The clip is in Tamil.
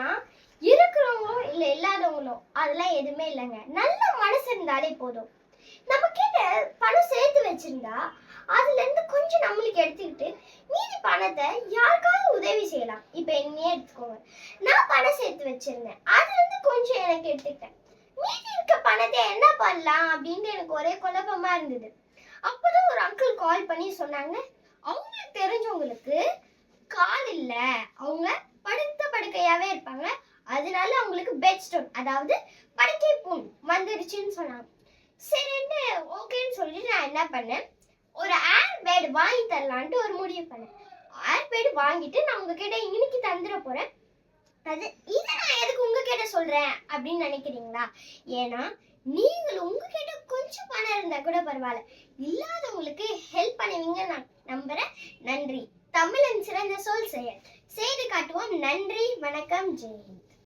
என்னன்னா இருக்கிறவங்களோ இல்ல இல்லாதவங்களோ அதெல்லாம் எதுவுமே இல்லைங்க. நல்ல மனசு இருந்தாலே போதும். நம்ம கிட்ட பணம் சேர்த்து வச்சிருந்தா அதுல இருந்து கொஞ்சம் நம்மளுக்கு எடுத்துக்கிட்டு மீதி பணத்தை யாருக்காவது உதவி செய்யலாம். இப்ப என்னையே எடுத்துக்கோங்க. நான் பணம் சேர்த்து வச்சிருந்தேன். அதுல இருந்து கொஞ்சம் எனக்கு எடுத்துக்கிட்டேன். மீதி இருக்க பணத்தை என்ன பண்ணலாம் அப்படின்ட்டு எனக்கு ஒரே குழப்பமா இருந்தது. அப்பதான் ஒரு அங்கிள் கால் பண்ணி சொன்னாங்க. அவங்களுக்கு தெரிஞ்சவங்களுக்கு கால் இல்ல. அவங்க படுத்த இருப்பாங்க. அதனால அவங்களுக்கு பெட் ஸ்டோன் அதாவது படுக்கை புண் வந்துருச்சுன்னு சொன்னாங்க. சரின்னு ஓகேன்னு சொல்லிட்டு நான் என்ன பண்ணேன்? ஒரு ஏர் பேட் வாங்கி தரலான்ட்டு ஒரு முடிவு பண்ணேன். ஏர் பேட் வாங்கிட்டு நான் உங்ககிட்ட இன்னைக்கு தந்துட போறேன். அது இதை நான் எதுக்கு உங்ககிட்ட சொல்றேன் அப்படின்னு நினைக்கிறீங்களா? ஏன்னா நீங்கள் உங்ககிட்ட கொஞ்சம் பணம் இருந்தா கூட பரவாயில்ல. இல்லாதவங்களுக்கு ஹெல்ப் பண்ணுவீங்கன்னு நான் நம்புறேன். நன்றி. தமிழன் சிறந்த சொல் செயல். செய்து காட்டுவோம். நன்றி. வணக்கம் ஜெய்.